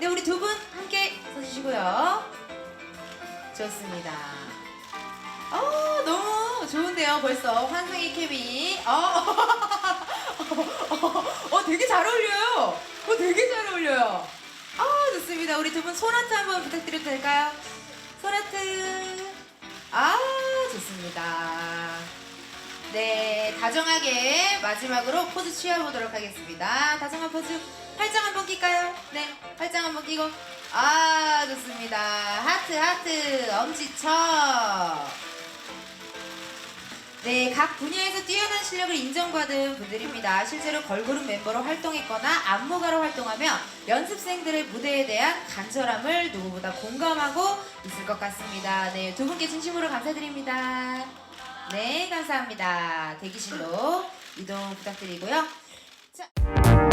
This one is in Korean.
네, 우리 두 분 함께 서주시고요. 좋습니다. 어, 너무 좋은데요, 벌써. 환상의 케미. 어, 어, 되게 잘 어울려요. 어, 되게 잘 어울려요. 아, 좋습니다. 우리 두분 손아트 한번 부탁드려도 될까요? 손아트. 아, 좋습니다. 네, 다정하게 마지막으로 포즈 취해보도록 하겠습니다. 다정한 포즈. 팔짱 한번 낄까요? 네, 팔짱 한번 끼고. 아, 좋습니다. 하트, 하트, 엄지척. 네, 각 분야에서 뛰어난 실력을 인정받은 분들입니다. 실제로 걸그룹 멤버로 활동했거나 안무가로 활동하며 연습생들의 무대에 대한 간절함을 누구보다 공감하고 있을 것 같습니다. 네, 두 분께 진심으로 감사드립니다. 네, 감사합니다. 대기실로 이동 부탁드리고요. 자.